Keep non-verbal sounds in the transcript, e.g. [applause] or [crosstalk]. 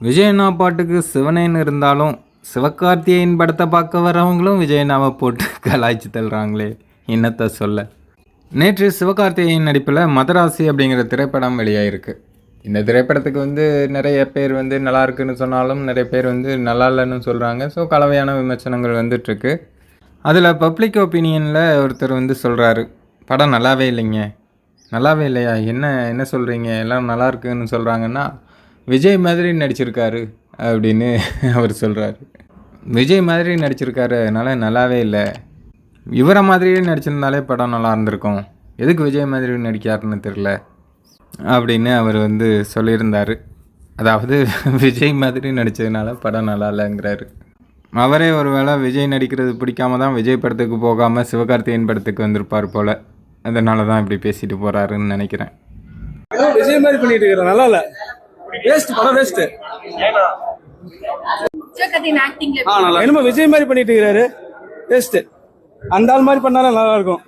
விஜயண்ணா பாட்டுக்கு சிவனேன்னு இருந்தாலும் சிவகார்த்திகேயன் படத்தை பார்க்க வரவங்களும் விஜயண்ணாவை போட்டு [laughs] கலாய்ச்சி தள்ளுறாங்களே என்னத்தை சொல்ல. நேற்று சிவகார்த்திகேயன் நடிப்பில் மதராசி அப்படிங்கிற திரைப்படம் வெளியாகிருக்கு இந்த திரைப்படத்துக்கு வந்து நிறைய பேர் வந்து நல்லா இருக்குன்னு சொன்னாலும் நிறைய பேர் வந்து நல்லா இல்லைன்னு சொல்கிறாங்க ஸோ கலவையான விமர்சனங்கள் வந்துட்டுருக்கு. அதில் பப்ளிக் ஒப்பீனியனில் ஒருத்தர் வந்து சொல்கிறாரு படம் நல்லாவே இல்லைங்க. நல்லாவே இல்லையா? என்ன என்ன சொல்கிறீங்க எல்லாம் நல்லா இருக்குன்னு சொல்கிறாங்கன்னா விஜய் மாதிரி நடிச்சிருக்காரு அப்படின்னு அவர் சொல்கிறாரு விஜய் மாதிரி நடிச்சிருக்காரு அதனால் நல்லாவே இல்லை. இவரை மாதிரியே நடிச்சிருந்தாலே படம் நல்லா இருந்திருக்கும். எதுக்கு விஜய் மாதிரி நடிக்காருன்னு தெரில அப்படின்னு அவர் வந்து சொல்லியிருந்தார். அதாவது விஜய் மாதிரி நடித்ததுனால படம் நல்லா இல்லைங்கிறாரு. அவரே ஒரு வேளை விஜய் நடிக்கிறது பிடிக்காம தான் விஜய் படத்துக்கு போகாமல் சிவகார்த்திகேயன் படத்துக்கு வந்திருப்பார் போல். அதனால தான் இப்படி பேசிட்டு போகிறாருன்னு நினைக்கிறேன். விஜய் மாதிரி பண்ணிட்டு இருக்கிற நல்லா இல்லை. வேஸ்ட் படம் வேஸ்ட் ஆக்டிங்ல என்னமோ விஜய் மாதிரி பண்ணிட்டு இருக்கிறாரு. வேஸ்ட் அந்த ஆள் மாதிரி பண்ணாலும் நல்லா இருக்கும்.